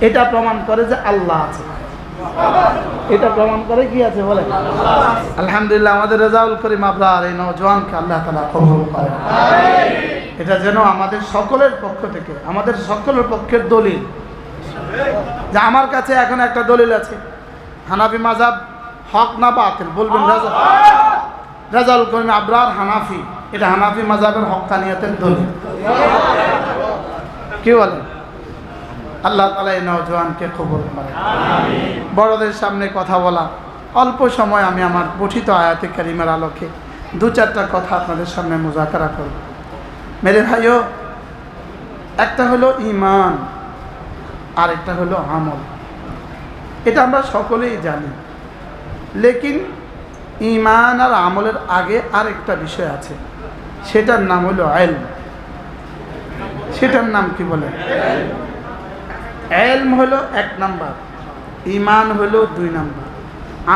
এটা প্রমাণ করে যে আল্লাহ আছে। এটা প্রমাণ করে কি আছে বলে? আলহামদুলিল্লাহ, আমাদের রেজাউল করিম আবরার এই নজওয়ানকে আল্লাহ তালা কবুল করে। এটা যেন আমাদের সকলের পক্ষ থেকে, আমাদের সকলের পক্ষের দলিল। যে আমার কাছে এখন একটা দলিল আছে। হানাফি মাজাব হক না বাতিল? বলবেন রাজা। রাজাউল করিম আবরার হানাফি। এটা হানাফি মাজাবের হকানিয়তের দলিল। কি বলেন? আল্লাহ তালা এই নজওয়ানকে খবর করে। বড়দের সামনে কথা বলা। অল্প সময় আমি আমার পঠিত আয়াতে কারিমের আলোকে দু চারটা কথা আপনাদের সামনে মোজাকারা করব। মেরে ভাইও, একটা হলো ইমান আর একটা হলো আমল। এটা আমরা সকলেই জানি। লেকিন ইমান আর আমলের আগে আর একটা বিষয় আছে। সেটার নাম হলো আইল সেটার নাম কি বলে? এলম হলো এক নাম্বার ইমান হলো দুই নাম্বার,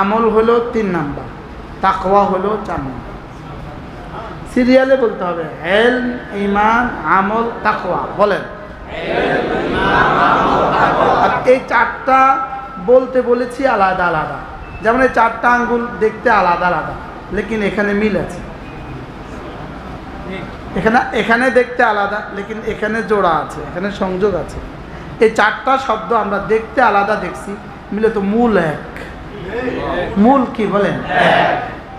আমল হলো তিন নাম্বার, তাকওয়া হলো চার নাম্বার। সিরিয়ালে বলতে হবে, এলম ইমান আমল, তাকওয়া, বলেন। আর এই চারটা বলতে বলেছি আলাদা আলাদা। যেমন এই চারটা আঙ্গুল দেখতে আলাদা আলাদা, লেকিন এখানে মিল আছে। এখানে এখানে দেখতে আলাদা, লেকিন এখানে জোড়া আছে, এখানে সংযোগ আছে। এই চারটা শব্দ আমরা দেখতে আলাদা দেখছি, মিলে তো মূল এক। মূল কি বলেন?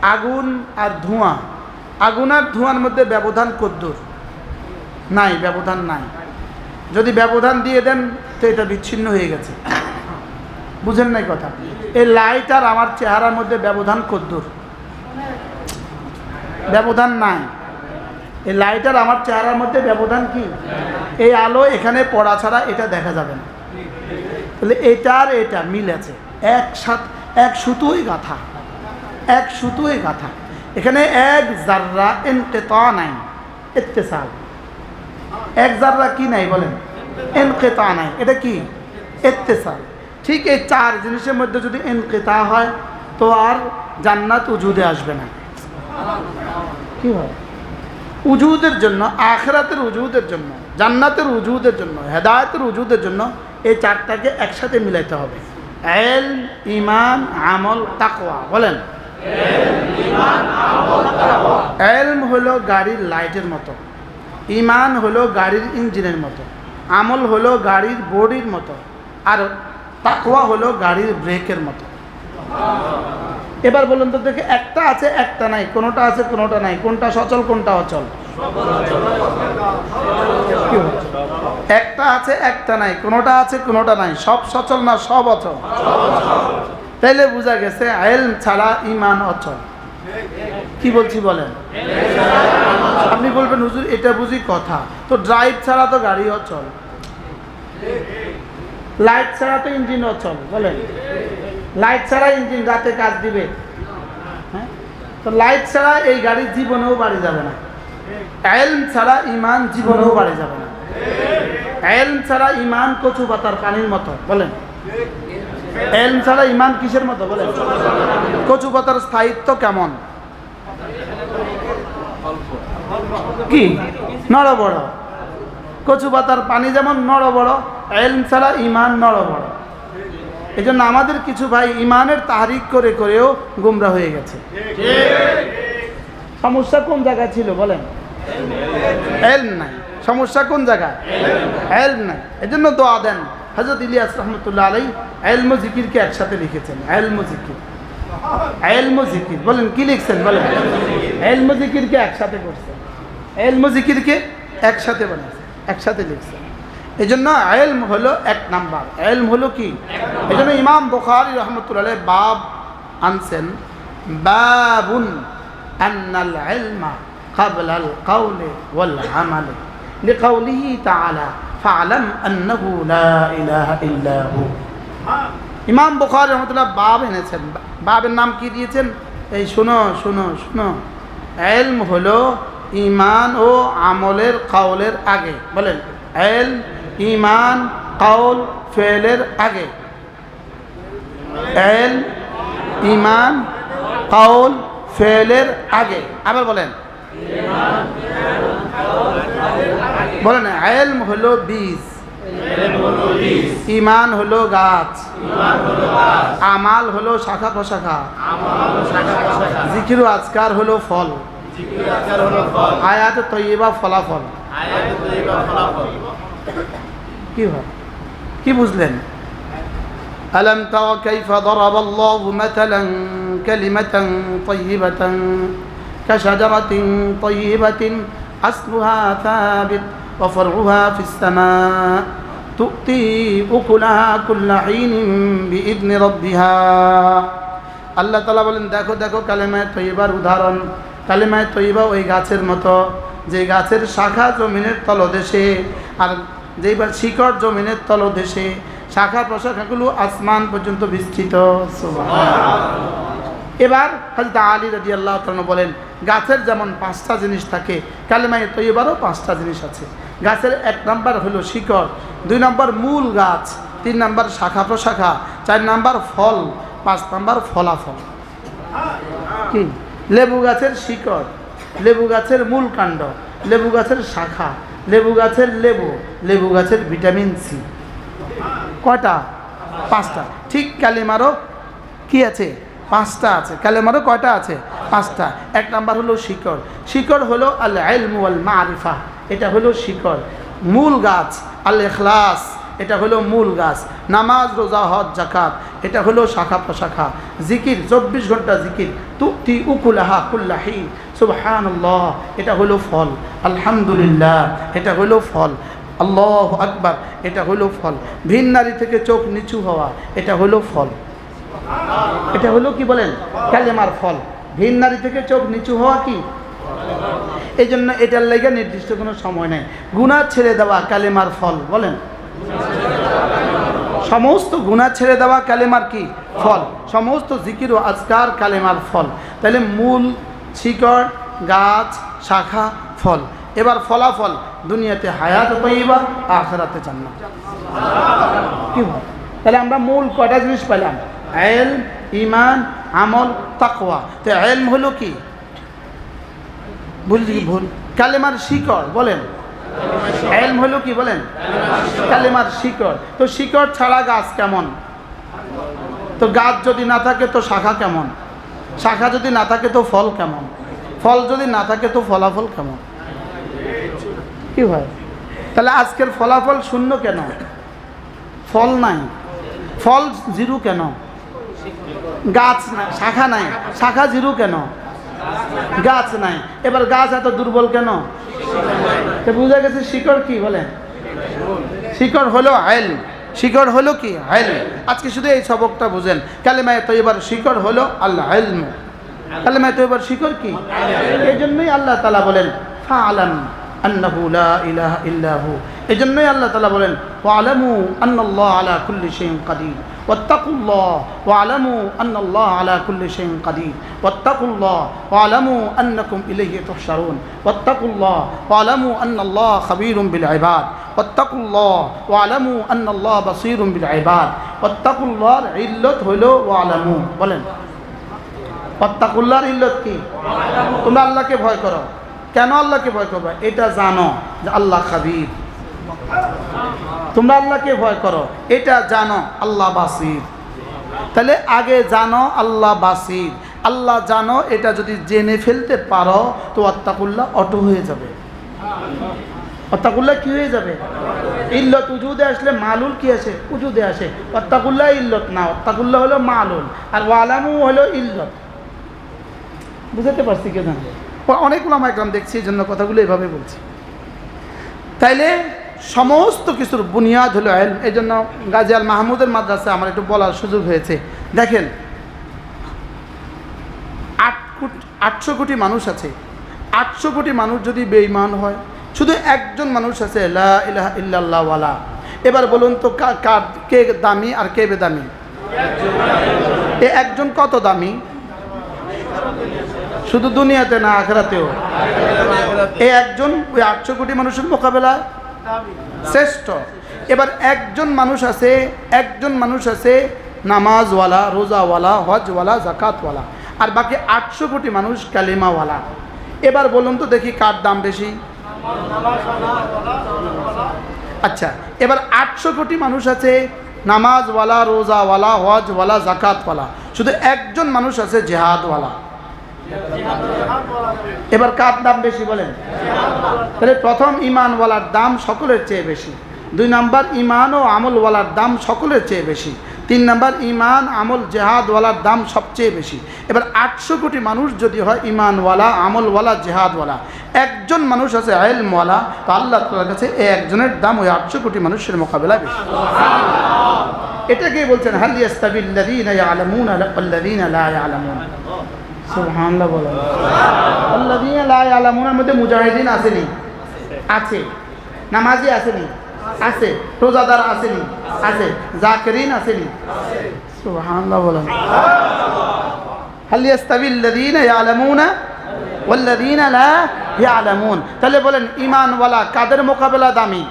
আগুন আর ধোঁয়া। আগুন আর ধোঁয়ার মধ্যে ব্যবধান কদ্দুর? নাই, ব্যবধান নাই। যদি ব্যবধান দিয়ে দেন, তো এটা বিচ্ছিন্ন হয়ে গেছে। বুঝেন নাই কথা? এই লাইট আর আমার চেহারার মধ্যে ব্যবধান কদ্দুর। ব্যবধান নাই। এই লাইট আর আমার চেহারার মধ্যে ব্যবধান কি? এই আলো এখানে পড়া ছাড়া এটা দেখা যাবে না। তাহলে এটা আর এটা মিল আছে। একসাথে এক সুতোই গাথা। এক সুতোই গাথা। এখানে এক জাররা এনতে এনকেতা নাই এত্তেসাল। এক জাররা কি নাই বলেন? এনকেতা নাই এটা কি? এত্তেসাল। ঠিক এই চার জিনিসের মধ্যে যদি এনকেতা হয়, তো আর জান্নাত উজুদে আসবে না। কি হয়? উজুদের জন্য, আখরাতের উজুদের জন্য, জান্নাতের উজুদের জন্য, হেদায়তের উজুদের জন্য এই চারটাকে একসাথে মিলাইতে হবে। এল ইমান, আমল, তাকওয়া, বলেন। এলম হলো গাড়ির লাইটের মতো, ইমান হলো গাড়ির ইঞ্জিনের মতো, আমল হলো গাড়ির বডির মতো, আর তাকওয়া হলো গাড়ির ব্রেকের মতো। এবার বলুন তো দেখে, একটা আছে, একটা নাই, কোনোটা আছে, কোনোটা নাই, কোনটা সচল, কোনটা অচল? একটা আছে, একটা নাই, কোনোটা আছে, কোনোটা নাই, সব সচল না সব অচল? তাইলে বোঝা গেছে, আইল ছাড়া ইমান অচল। কি বলছি বলেন? আপনি বলবেন, হুজুর, এটা বুঝি কথা। তো ড্রাইভ ছাড়া তো গাড়ি অচল। লাইট ছাড়া তো ইঞ্জিন অচল, বলেন। লাইট ছাড়া ইঞ্জিন রাতে কাজ দিবে। হ্যাঁ? তো লাইট ছাড়া এই গাড়ির জীবনেও বাড়ি যাবে না। এলম ছাড়া ইমান জীবনেও বাড়ি যাবে না। এলম ছাড়া ইমান কচু পাতার পানির মতো, বলেন। এলম ছাড়া ইমান কিসের মতো, বলেন। কচু পাতার স্থায়িত্ব কেমন? কি? নড় বড় কচু পাতার পানি যেমন নড় বড় এলম ছাড়া ইমান নড় বড় এই জন্য আমাদের কিছু ভাই ইমানের তাহারিক করে করেও গুমরা হয়ে গেছে। সমস্যা কোন জায়গায় ছিল বলেন? এলম নাই। সমস্যা কোন জায়গায় এলম নাই। এই জন্য দোয়া দেন। হজরত ইলিয়াস রহমতুল্লাহ আলাই এলম জিকিরকে একসাথে লিখেছেন। এলম জিকির। এলম জিকির। বলেন, কি লিখছেন? বলেন। এলম জিকিরকে একসাথে করছেন? এলম জিকিরকে একসাথে বানাইছেন একসাথে লিখছেন। এই জন্য এলম হলো এক নাম্বার এলম হলো কি এই জন্য ইমাম বুখারি রহমতুল্লাহ বাব আনছেন বাবুন আন্নাল ইলমা قبل القول والعمل لقوله تعالى فاعلم أنه لا إله إلا هو ইমাম বুখার রহমতুল্লাহ বাব এনেছেন বাবের নাম কি দিয়েছেন এই শুনো শুনো শুনো এলম হলো ইমান ও আমলের কাউলের আগে বলেন এল ইমান কাউল ফেলের আগে। এল ইমান কাউল ফেলের আগে। আবার বলেন। বলেন এলম হলো বীজ। ইমান হলো গাছ। আমাল হলো শাখা প্রশাখা। জিকির আজকার হলো ফল। আয়াত তৈবা ফলাফল। কি হয় কি বুঝলেন ألم تر كيف ضرب الله مثلا كلمة طيبة كشجرة طيبة أصلها ثابت وفرعها في السماء تؤتي أكلها كل حين بإذن ربها আল্লাহ তালা বলেন দেখো দেখো কালেমায় তৈবার উদাহরণ কালেমায় তৈবা ওই গাছের মতো যে গাছের শাখা জমিনের তলদেশে আর যেবার শিকড় জমিনের তলদেশে শাখা প্রশাখাগুলো আসমান পর্যন্ত বিস্তৃত। এবার হজরত আলী রাজি আল্লাহ বলেন, গাছের যেমন পাঁচটা জিনিস থাকে, কালেমায় তৈবারও পাঁচটা জিনিস আছে। গাছের এক নম্বর হলো শিকড় দুই নম্বর মূল গাছ, তিন নম্বর শাখা প্রশাখা, চার নাম্বার ফল, পাঁচ নাম্বার ফলাফল। কি লেবু গাছের শিকড় লেবু গাছের মূল কাণ্ড, লেবু গাছের শাখা লেবু গাছের লেবু লেবু গাছের ভিটামিন সি। কয়টা? পাঁচটা। ঠিক কালিমারও কি আছে? পাঁচটা আছে। কালেমারও কয়টা আছে? পাঁচটা। এক নাম্বার হলো শিকড়। শিকড় হলো আল আলমু আল মারিফা এটা হলো শিকড়। মূল গাছ আল এখলাস এটা হলো মূল গাছ। নামাজ, রোজা, হজ জাকাত এটা হলো শাখা প্রশাখা জিকির, চব্বিশ ঘণ্টা জিকির। তুক্তি উকুলাহা সুবহানাল্লাহ, এটা হলো ফল। আলহামদুলিল্লাহ, এটা হলো ফল। আল্লাহ আকবার, এটা হলো ফল। ভিন নারী থেকে চোখ নিচু হওয়া, এটা হলো ফল। এটা হলো কি বলেন? কালেমার ফল। ভিন নারী থেকে চোখ নিচু হওয়া কি? এই জন্য এটার লেগে নির্দিষ্ট কোনো সময় নেই। গুণা ছেড়ে দেওয়া কালেমার ফল, বলেন। সমস্ত গুণা ছেড়ে দেওয়া কালেমার কি? ফল। সমস্ত জিকির ও আজকার কালেমার ফল। তাহলে মূল শিকড়, গাছ, শাখা, ফল। এবার ফলাফল, দুনিয়াতে হায়াত তৈবা, আখরাতে জান্নাত। কি তাহলে আমরা মূল কয়টা জিনিস পেলাম এল ইমান আমল, তাকওয়া। তো এলম হলো কি? বুঝলি ভুল? কালেমার শিকড়, বলেন। এলম হলো কি, বলেন? কালেমার শিকড়। তো শিকড় ছাড়া গাছ কেমন? তো গাছ যদি না থাকে, তো শাখা কেমন? শাখা যদি না থাকে তো ফল কেমন? ফল যদি না থাকে তো ফলাফল কেমন? কি হয় তাহলে আজকের ফলাফল শূন্য কেন? ফল নাই। ফল জিরো কেন? গাছ নাই। শাখা নাই। শাখা জিরো কেন? গাছ নাই। এবার গাছ এত দুর্বল কেন? বুঝা গেছে শিকড় কি বলেন শিকড় হলো আইল। শিকড় হলো কি আইল আজকে শুধু এই সবকটা বুঝেন। কালেমায় তো এবার শিকড় হলো আল্লাহ হেলম কালেমায় তো এবার শিকড় কি? এই জন্যই আল্লাহ তালা বলেন ফা আলাম আল্লাহ লা ইলাহা ইল্লাহু। এই জন্যই আল্লাহ তালা বলেন ওয়ালামু আন্নাল্লাহ আলা কুল্লি শাইইন কাদির واتقوا الله واعلموا أن الله على كل شيء قدير واتقوا الله واعلموا أنكم إليه تحشرون واتقوا الله واعلموا أن الله خبير بالعباد واتقوا الله واعلموا أن الله بصير بالعباد واتقوا الله علت হলো واعلموا বলেন ওয়াত্তাকুল্লাহর ইল্লত কি তোমরা আল্লাহকে ভয় করো কেন আল্লাহকে ভয় করবে এটা জানো যে আল্লাহ খাবির তোমরা আল্লাহকে ভয় করো। এটা জানো, আল্লাহ বাসির। তাহলে আগে জানো, আল্লাহ বাসির। আল্লাহ জানো, এটা যদি জেনে ফেলতে পারো, তো অত্তাকুল্লাহ অটো হয়ে যাবে। অত্তাকুল্লাহ কি হয়ে যাবে? ইল্লত উজুদে আসলে মালুল কি আসে? উজুদে আসে। অত্তাকুল্লাহ ইল্লত না অত্তাকুল্লাহ হলো মালুল। আর ওয়ালামু হলো ইল্লত। বুঝতে পারছি কে জানো অনেকগুলো আমার একদম দেখছি, এই জন্য কথাগুলো এভাবে বলছি। তাইলে সমস্ত কিছুর বুনিয়াদ হলো এলম। এই জন্য গাজী আল মাহমুদের মাদ্রাসা আমার একটু বলার সুযোগ হয়েছে। দেখেন, আট কোটি আটশো কোটি মানুষ আছে। আটশো কোটি মানুষ যদি বেঈমান হয়, শুধু একজন মানুষ আছে, লা এবার বলুন তো কার কে দামি আর কে বেদামি? এ একজন কত দামি? শুধু দুনিয়াতে না আখরাতেও? এ একজন ওই আটশো কোটি মানুষের মোকাবেলায়? শ্রেষ্ঠ। এবার একজন মানুষ আছে, একজন মানুষ আছে নামাজওয়ালা, রোজাওয়ালা, হজওয়ালা জাকাতওয়ালা আর বাকি আটশো কোটি মানুষ কালিমাওয়ালা। এবার বলুন তো দেখি কার দাম বেশি? আচ্ছা এবার আটশো কোটি মানুষ আছে নামাজওয়ালা, রোজাওয়ালা, হজওয়ালা জাকাতওয়ালা শুধু একজন মানুষ আছে জেহাদওয়ালা। এবার কার দাম বেশি বলেন? তাহলে প্রথম ইমানওয়ালার দাম সকলের চেয়ে বেশি। দুই নাম্বার, ইমান ও আমলওয়ালার দাম সকলের চেয়ে বেশি। তিন নাম্বার, ইমান, আমল, জেহাদওয়ালার দাম সবচেয়ে বেশি। এবার আটশো কোটি মানুষ যদি হয় ইমানওয়ালা, আমলওয়ালা, জেহাদওয়ালা, একজন মানুষ আছে আইলমওয়ালা, তো আল্লাহ তালার কাছে একজনের দাম ওই আটশো কোটি মানুষের মোকাবেলায় বেশি। এটাকেই বলছেন? আল্লাযীনা লা ইয়ালামুন। সুবহানাল্লাহ বলেন আল্লাযীনা লা ইয়ালামুনের মধ্যে মুজাহিদিন আসেনি। আছে। নামাজি আসেনি। আছে। রোজাদার আসেনি। আছে। জাকিরিন আসেনি। সুবহানাল্লাহ বলেন হালিয়াস্তাবিল্লাযীনা ইয়ালামুনা ওয়াল্লাযীনা লা ইয়ালামুন। তাহলে বলেন ঈমানওয়ালা কাদের মোকাবেলা দামি?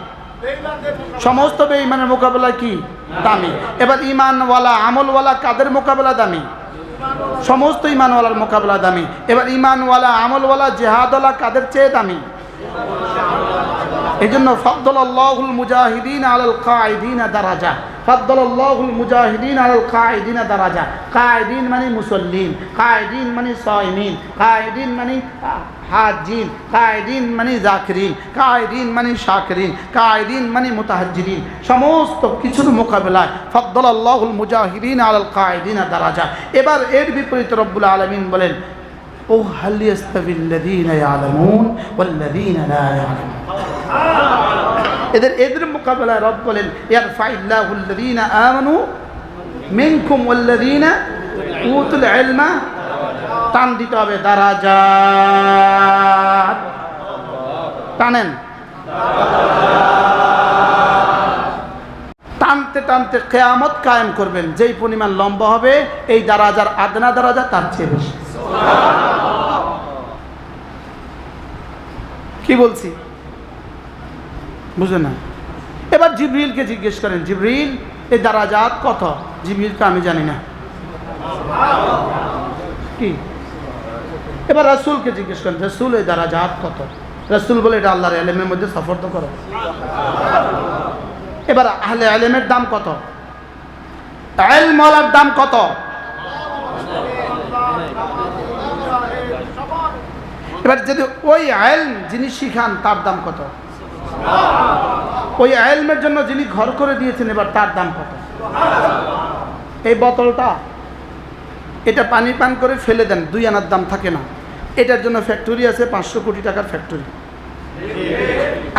সমস্ত বেঈমানের মোকাবেলা কি? দামি। এবার ইমানওয়ালা আমলওয়ালা কাদের মোকাবেলা দামি? সমস্ত ইমানওয়ালার মোকাবেলা দামি। এবার ইমানওয়ালা, আমলওয়ালা, জেহাদওয়ালা কাদের চেয়ে দামি? এই জন্য ফদ্দুল মুজাহিদিন আলাল কায়দিন দারাজা। ফদ্দুল মুজাহিদিন আলাল কায়দিন দারাজা। কায়দিন মানে মুসল্লিন কায়দিন মানে সাইমিন কায়দিন মানে হাজিন কায়দিন মানে জাকিরিন কায়দিন মানে শাকিরিন কায়দিন মানে মুতাহাজ্জিরিন। সমস্ত কিছুর মোকাবেলায় ফদ্দুল মুজাহিদিন আলাল কায়দিন দারাজা। এবার এর বিপরীত রব্বুল আলমিন বলেন, ও হাল ইয়াস্তাবিল্লাযীনা ইয়ালামুন ওয়াল্লাযীনা লা ইয়ালামুন। এদের এদের মোকাবেলায় রব বলেন উতুল ইলমা। টান দিতে হবে, দারাজাত। টানেন। টানতে টানতে কেয়ামত কায়েম করবেন, যেই পরিমাণ লম্বা হবে, এই দারাজার আদনা দারাজা তার চেয়ে বেশি। কি বলছি? বুঝলেন না? এবার জিবরিলকে জিজ্ঞেস করেন, জিবরিল এই দারাজাত কত? জিবরিলকে, আমি জানি না। কি? এবার রাসুলকে জিজ্ঞেস করেন, রসুল এই দারাজাত কত? রসুল বলে, এটা আল্লাহর আলেমের মধ্যে সফর তো করো। এবার আহলে আলেমের দাম কত? আলমলার দাম কত? এবার যদি ওই আইল যিনি শিখান, তার দাম কত? ওই আইলমের জন্য যিনি ঘর করে দিয়েছেন, এবার তার দাম কত? এই বোতলটা, এটা পানি পান করে ফেলে দেন, দুই আনার দাম থাকে না। এটার জন্য ফ্যাক্টরি আছে, পাঁচশো কোটি টাকার ফ্যাক্টরি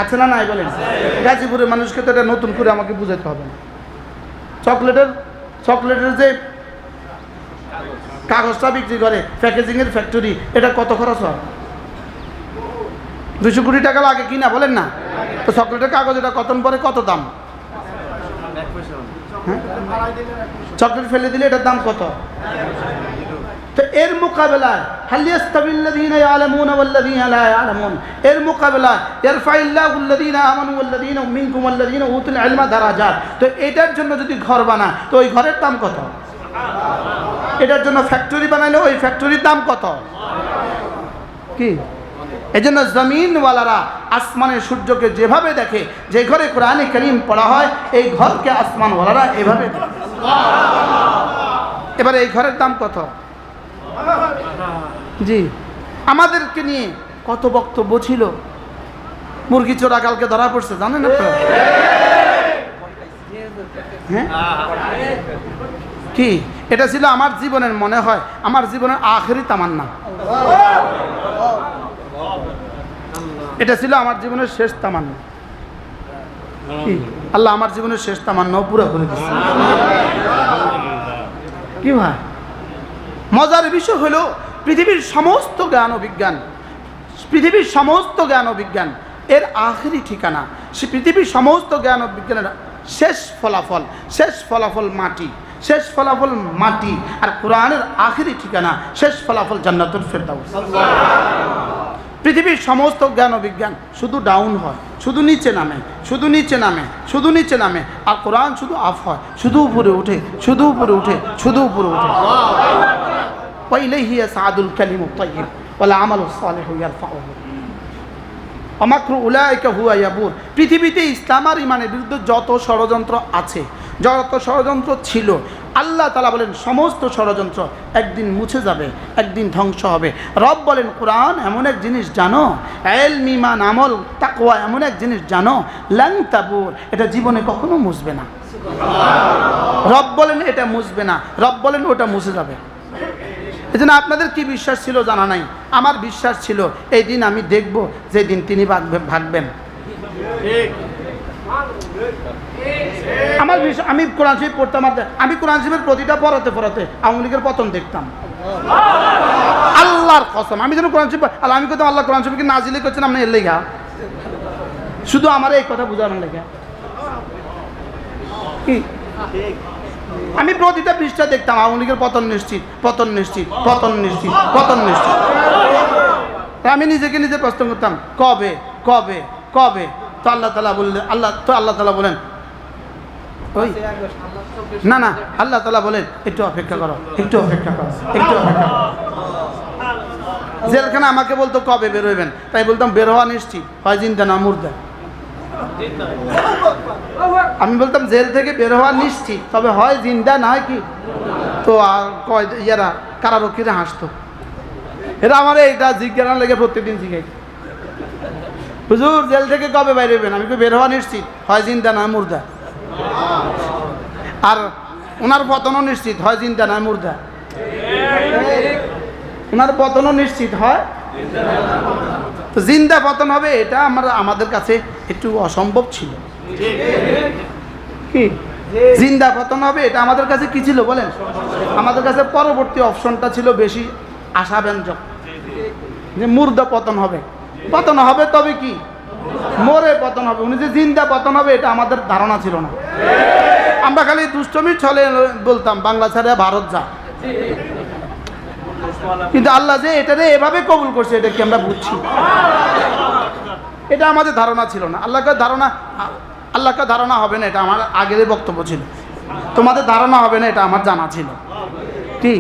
আছে না নাই বলেন? গাজীপুরের মানুষকে তো এটা নতুন করে আমাকে বুঝাতে হবে না। চকলেটের চকলেটের যে কাগজটা বিক্রি করে, প্যাকেজিংয়ের ফ্যাক্টরি এটা কত খরচ হয়? দুশো কোটি টাকা লাগে কিনা বলেন না? তো চকলেটের কাগজ এটা কত পরে কত দাম? হ্যাঁ? চকলেট ফেলে দিলে এটার দাম কত? তো এর মোকাবেলায় হালিয়াস্তাবিল্লাযীনা এর মোকাবেলায় তো এটার জন্য যদি ঘর বানা তো ওই ঘরের দাম কত? এটার জন্য ফ্যাক্টরি বানাইলে ওই ফ্যাক্টরির দাম কত? কি? এই জন্য জমিনওয়ালারা আসমানের সূর্যকে যেভাবে দেখে, যে ঘরে কোরআনে করিম পড়া হয়, এই ঘরকে আসমান আসমানওয়ালারা এভাবে এবার এই ঘরের দাম কত? জি। আমাদেরকে নিয়ে কত বক্তব্য ছিল। মুরগি চোরা কালকে ধরা পড়ছে, জানেন হ্যাঁ? কি? এটা ছিল আমার জীবনের মনে হয়। আমার জীবনের আখেরি তামান্না। এটা ছিল আমার জীবনের শেষ তামান্না। আল্লাহ আমার জীবনের শেষ তামান্নাও পুরো করে দিচ্ছে কি ভাই? মজার বিষয় হলো, পৃথিবীর সমস্ত জ্ঞান ও বিজ্ঞান, পৃথিবীর সমস্ত জ্ঞান ও বিজ্ঞান এর আখেরি ঠিকানা, সে পৃথিবীর সমস্ত জ্ঞান ও বিজ্ঞানের শেষ ফলাফল শেষ ফলাফল মাটি, শেষ ফলাফল মাটি, আর কোরআনের আখেরি ঠিকানা, শেষ ফলাফল জান্নাতুল ফেরদাউস। পৃথিবীর সমস্ত জ্ঞান ও বিজ্ঞান শুধু ডাউন হয়, শুধু নিচে নামে, শুধু নিচে নামে, শুধু নিচে নামে। আর কোরআন শুধু আফ হয়, শুধু উপরে উঠে, শুধু উপরে উঠে, শুধু উপরে উঠে। পাইলে হিয়া সাদুল কালিম তাইম বলে আমল সালে হইয়ার অমাক্র উলায়কা হুয়া পৃথিবীতে ইসলাম আর ইমানের বিরুদ্ধে যত ষড়যন্ত্র আছে, যত ষড়যন্ত্র ছিল আল্লাহ তালা বলেন সমস্ত ষড়যন্ত্র একদিন মুছে যাবে একদিন ধ্বংস হবে। রব বলেন কোরআন এমন এক জিনিস জানো এল মিমান আমল তাকওয়া এমন এক জিনিস জানো ল্যাং তাবুর এটা জীবনে কখনো মুছবে না। রব বলেন এটা মুছবে না। রব বলেন ওটা মুছে যাবে। এই জন্য আপনাদের কি বিশ্বাস ছিল জানা নাই? আমার বিশ্বাস ছিল এই দিন আমি দেখব যে দিন তিনি ভাগবে- ভাগবেন। আমার আমি কোরআন শরীফ পড়তাম আমি কোরআন শরীফের প্রতিটা পড়াতে পড়াতে আওয়ামী লীগের পতন দেখতাম। আল্লাহর কসম। আমি যেন কোরআন শরীফ আল্লাহ, আমি করতাম আল্লাহ, কোরআন শরীফকে নাজিলি করছেন আপনি এর লেগা। শুধু আমার এই কথা বোঝানোর লেগা। কি? আমি প্রতিটা পৃষ্ঠা দেখতাম, আওয়ামী লীগের পতন নিশ্চিত পতন নিশ্চিত পতন নিশ্চিত পতন নিশ্চিত। আমি নিজেকে নিজে প্রশ্ন করতাম, কবে কবে কবে? তো আল্লাহ তালা বললেন আল্লাহ তো আল্লাহ তালা বলেন ওই, না না, আল্লাহ তালা বলেন, একটু অপেক্ষা করো, একটু অপেক্ষা করো, একটু অপেক্ষা করো। জেলখানে আমাকে বলতো কবে বেরোবেন তাই বলতাম, বের হওয়া নিশ্চিত, হয় জিন্দা না মুর্দা? আমি বলতাম, জেল থেকে বের হওয়া নিশ্চিত, তবে হয় জিন্দা না কি? তো আর কয়, ইয়ারা, কারারক্ষীরা হাসতো। এরা আমার এইটা জিজ্ঞাসা লেগে প্রত্যেকদিন জিজ্ঞাই হুজুর, জেল থেকে কবে বাইরে হবেন আমি তো বের হওয়া নিশ্চিত, হয় জিন্দা না মুর্দা? আর ওনার পতনও নিশ্চিত হয় জিন্দা না মুর্দা। ওনার পতনও নিশ্চিত হয়। তো জিন্দা পতন হবে এটা আমরা, আমাদের কাছে একটু অসম্ভব ছিল। কি? জিন্দা পতন হবে এটা আমাদের কাছে কি ছিল বলেন? আমাদের কাছে পরবর্তী অপশনটা ছিল বেশি আশাব্যঞ্জক। যে মুর্দা পতন হবে। পতন হবে তবে কি? মরে পতন হবে, উনি যে জিন্দা পতন হবে, এটা আমাদের ধারণা ছিল না। আমরা খালি দুষ্টমির ছলে বলতাম, বাংলা ছাড়া ভারত যা। কিন্তু আল্লাহ যে এটারে এভাবে কবুল করছে, এটা কি আমরা বুঝছি? এটা আমাদের ধারণা ছিল না। আল্লাহকে ধারণা আল্লাহকে ধারণা হবে না, এটা আমার আগের বক্তব্য ছিল। তোমাদের ধারণা হবে না, এটা আমার জানা ছিল। কি?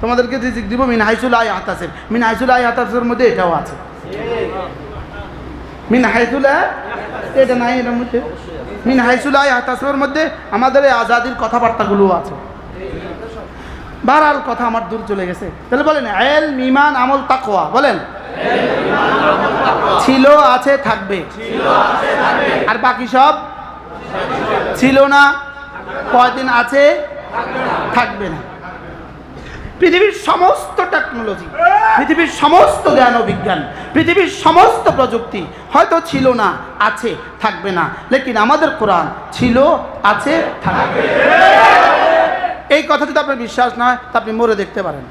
তোমাদেরকে দিব মিন হাইসুল আই হাতাসের মিনহাইসুল আই হাতাসের মধ্যে এটাও আছে। মিন হাইসুল, এটা নাই এটার মধ্যে মিন হাইসুল আই মধ্যে আমাদের এই আজাদির কথাবার্তাগুলোও আছে। বারাল কথা আমার দূর চলে গেছে। তাহলে বলেন এল মিমান আমল তাকোয়া বলেন। ছিল, আছে, থাকবে। আর বাকি সব? ছিল না। কয়দিন আছে? থাকবে না। পৃথিবীর সমস্ত টেকনোলজি পৃথিবীর সমস্ত জ্ঞান ও বিজ্ঞান, পৃথিবীর সমস্ত প্রযুক্তি হয়তো ছিল না, আছে, থাকবে না। লেকিন আমাদের কোরআন ছিল, আছে, থাকবে। এই কথা যদি আপনার বিশ্বাস না হয়, তা আপনি মরে দেখতে পারেন।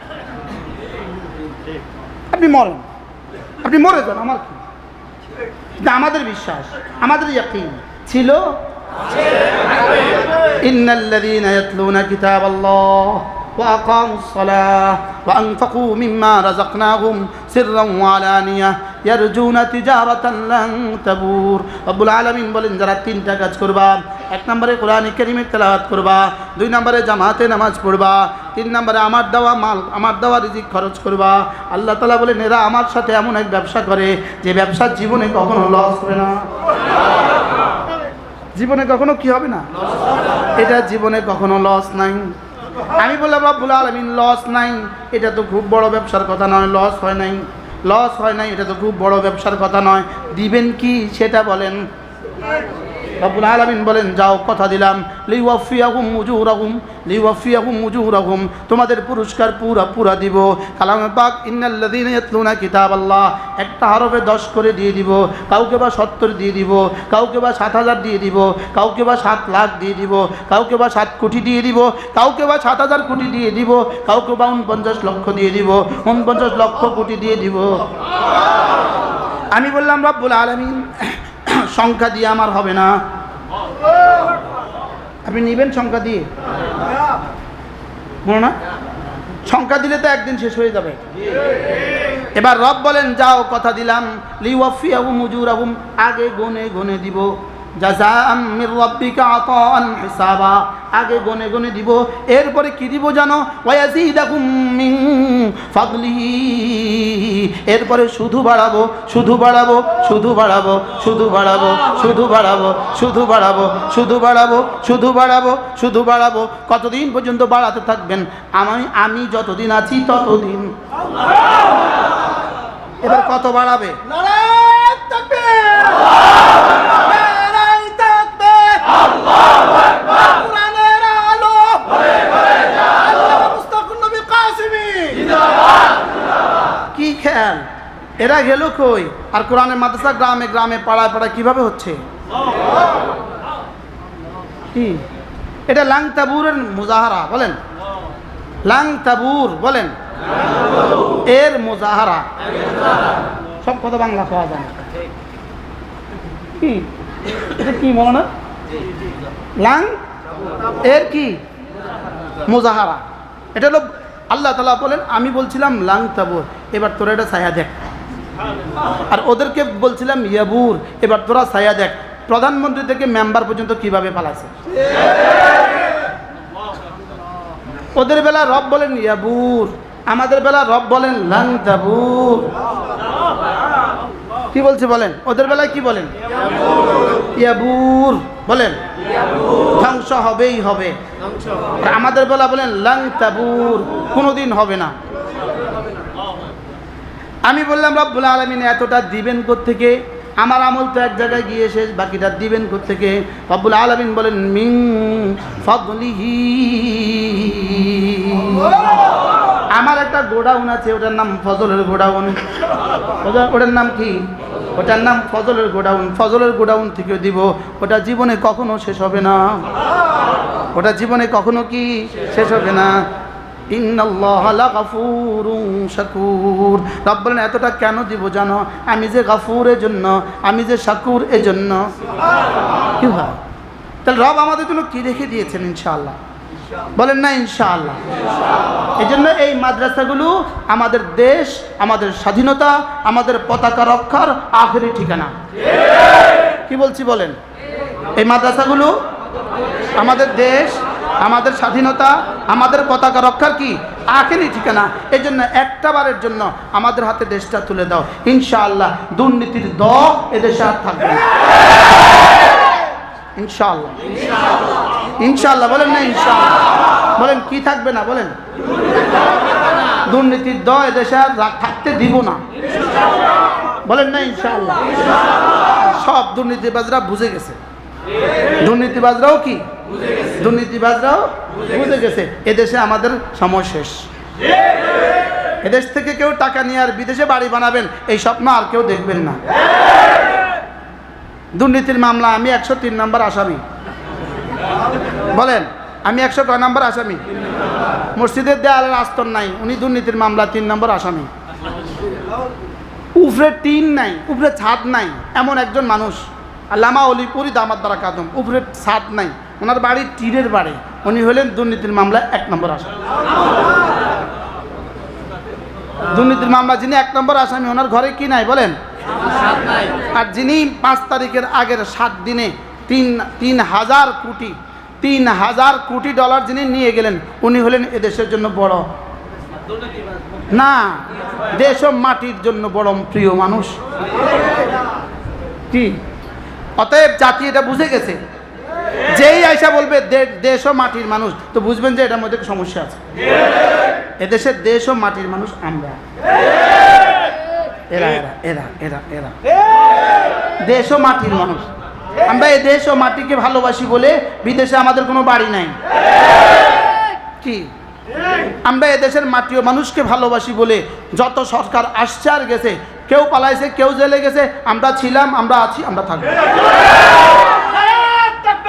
আপনি মরেন। আপনি মরে যান, আমার কি? আমাদের বিশ্বাস, আমাদের ইয়াকিন ছিল ইন্নাল্লাযীনা ইয়াতলুনা কিতাবাল্লাহ। وأقاموا الصلاة وأنفقوا مما رزقناهم سرا وعلانية يرجون تجارة لن تبور رب العالمين বলেন যারা তিনটা কাজ করবা এক নম্বরে কোরআন কারীমের তেলাওয়াত করবা দুই নম্বরে জামাতে নামাজ পড়বা তিন নম্বরে আমার দেওয়া মাল আমার দেওয়া রিজিক খরচ করবা আল্লাহ তালা বলেন এরা আমার সাথে এমন এক ব্যবসা করে যে ব্যবসার জীবনে কখনো লস হবে না জীবনে কখনো কি হবে না এটা জীবনে কখনো লস নাই আমি বললাম, রব্বুল আলমিন লস নাই। এটা তো খুব বড় ব্যবসার কথা নয় লস হয় নাই। লস হয় নাই, এটা তো খুব বড় ব্যবসার কথা নয়। দিবেন কি, সেটা বলেন। রব্বুল আলমিন বলেন, যাও, কথা দিলাম। লিওয়াফিয়াহুম মুজুরাহুম লিওয়াফিয়াহুম মুজুরাহুম তোমাদের পুরস্কার পুরা পুরা দিব। কালামে পাক ইন্নাল্লাযীনা ইয়াতলুনা কিতাবাল্লাহ একটা হরফে দশ করে দিয়ে দিব। কাউকে বা সত্তর দিয়ে দিব। কাউকে বা সাত হাজার দিয়ে দিব। কাউকে বা সাত লাখ দিয়ে দিব। কাউকে বা সাত কোটি দিয়ে দিব। কাউকে বা সাত হাজার কোটি দিয়ে দিব। কাউকে বা উনপঞ্চাশ লক্ষ দিয়ে দিব। উনপঞ্চাশ লক্ষ কোটি দিয়ে দিব। আমি বললাম, রব্বুল আলামিন সংখ্যা দিয়ে আমার হবে না। আপনি নেবেন সংখ্যা দিয়ে? বলো না? সংখ্যা দিলে তো একদিন শেষ হয়ে যাবে। এবার রব বলেন, যাও, কথা দিলাম। লিওয়াফিয়াহুম মুজুরাহুম আগে গনে গনে দিব। আগে গনে গনে দিব। এরপরে কি দিব জানো? ওয়াজিদাকুম মিন ফাদলিহি। এরপরে শুধু বাড়াবো শুধু বাড়াবো শুধু বাড়াবো শুধু বাড়াবো শুধু বাড়াবো শুধু বাড়াবো শুধু বাড়াবো শুধু বাড়াবো শুধু বাড়াবো। কতদিন পর্যন্ত বাড়াতে থাকবেন? আমি আমি যতদিন আছি ততদিন। এবার কত বাড়াবে তাকবীর কোরআনের আলো আল্লামা মুস্তাকুর নবী কাসিমি কি খেয়াল এরা গেল কই? আর কোরআনের মাদ্রাসা গ্রামে গ্রামে, পাড়ায় পাড়ায় কীভাবে হচ্ছে? কি? এটা লাং তাবুরের মুজাহারা, বলেন। লাং তাবুর বলেন। এর মুজাহারা। সব কথা বাংলা পাওয়া যায়। কি? এটা কি বলো না? লাং? এর কি? মুজাহারা। এটা হলো, আল্লাহ তালা বলেন, আমি বলছিলাম লাং তাবুর এবার তোরা এটা ছায়া দেখ। আর ওদেরকে বলছিলাম, ইয়াবুর, এবার তোরা ছায়া দেখ, প্রধানমন্ত্রী থেকে মেম্বার পর্যন্ত কীভাবে পালাছে ওদের বেলা রব বলেন, ইয়াবুর, আমাদের বেলা রব বলেন, লাং তাবুর। কি বলছে বলেন? ওদের বেলায় কি বলেন? ইয়াবুর। বলেন, ধ্বংস হবেই হবে। আমাদের বেলা বলেন, লাং তাবুর। কোনোদিন হবে না। আমি বললাম, রব্বুল আলমিন এতটা দিবেন থেকে আমার আমল তো এক জায়গায় গিয়ে শেষ, বাকিটা দিবেন থেকে রব্বুল আলমিন বলেন মিং ফদলিহি। আমার একটা গোডাউন আছে, ওটার নাম ফজলের গোডাউন। ওটার নাম কি? ওটার নাম ফজলের গোডাউন। ফজলের গোডাউন থেকে দিব। ওটা জীবনে কখনো শেষ হবে না। ওটা জীবনে কখনো কি? শেষ হবে না। শাকুর। রব বলেন এতটা কেন দিব জানো? আমি যে গাফুরের জন্য আমি যে শাকুর এর জন্য কি হয়? তাহলে রব আমাদের জন্য কি রেখে দিয়েছেন ইনশাআল্লাহ? বলেন না ইনশাআল্লাহ। এই জন্য এই মাদ্রাসাগুলো আমাদের দেশ আমাদের স্বাধীনতা আমাদের পতাকা রক্ষার আখেরি ঠিকানা। কি বলছি বলেন? এই মাদ্রাসাগুলো আমাদের দেশ আমাদের স্বাধীনতা আমাদের পতাকা রক্ষার কি? আখেরি ঠিকানা। এই জন্য একটা বারের জন্য আমাদের হাতে দেশটা তুলে দাও। ইনশাআল্লাহ দুর্নীতির দ এদেশে আর থাকবে। ইনশাআল্লাহ। ইনশাআল্লাহ। বলেন না ইনশাআল্লাহ। বলেন, কি থাকবে না? বলেন। দুর্নীতির দ এদেশে আর থাকতে দিব না। বলেন না ইনশাআল্লাহ। সব দুর্নীতিবাজরা বুঝে গেছে। দুর্নীতিবাজরাও কি? দুর্নীতিবাজরাও বুঝে গেছে। এদেশে আমাদের সময় শেষ। এদেশ থেকে কেউ টাকা নিয়ে আর বিদেশে বাড়ি বানাবেন এই স্বপ্ন আর কেউ দেখবেন না। দুর্নীতির মামলা আমি একশো তিন নম্বর আসামি। বলেন আমি একশো কয় নম্বর আসামি? মসজিদের দেয়ালের আস্তর নাই উনি দুর্নীতির মামলা তিন নম্বর আসামি। উপরে টিন নাই উপরে ছাদ নাই এমন একজন মানুষ। আল্লামা অলিপুরি দামাত বারা কাদম উপরে ছাদ নাই। ওনার বাড়ি টিনের বাড়ি। উনি হলেন দুর্নীতির মামলা এক নম্বর আসামি। দুর্নীতির মামলা যিনি এক নম্বর আসামি, ওনার ঘরে কি নাই বলেন? আর যিনি পাঁচ তারিখের আগের সাত দিনে তিন তিন হাজার কোটি, তিন হাজার কোটি ডলার যিনি নিয়ে গেলেন, উনি হলেন এদেশের জন্য বড়। না, দেশ মাটির জন্য বড় প্রিয় মানুষ। কি? অতএব জাতি এটা বুঝে গেছে। যেই আইসা বলবে দেশ ও মাটির মানুষ, তো বুঝবেন যে এটার মধ্যে সমস্যা আছে। এদেশের দেশ ও মাটির মানুষ আমরা। এরা এরা এরা এরা এরা। দেশ ও মাটির মানুষ। আমরা এই দেশ ও মাটিকে ভালোবাসি বলে বিদেশে আমাদের কোনো বাড়ি নাই। কি? আমরা এদেশের মাটি ও মানুষকে ভালোবাসি বলে যত সরকার আসছে আর গেছে, কেউ পালাইছে, কেউ জেলে গেছে, আমরা ছিলাম, আমরা আছি, আমরা থাকব।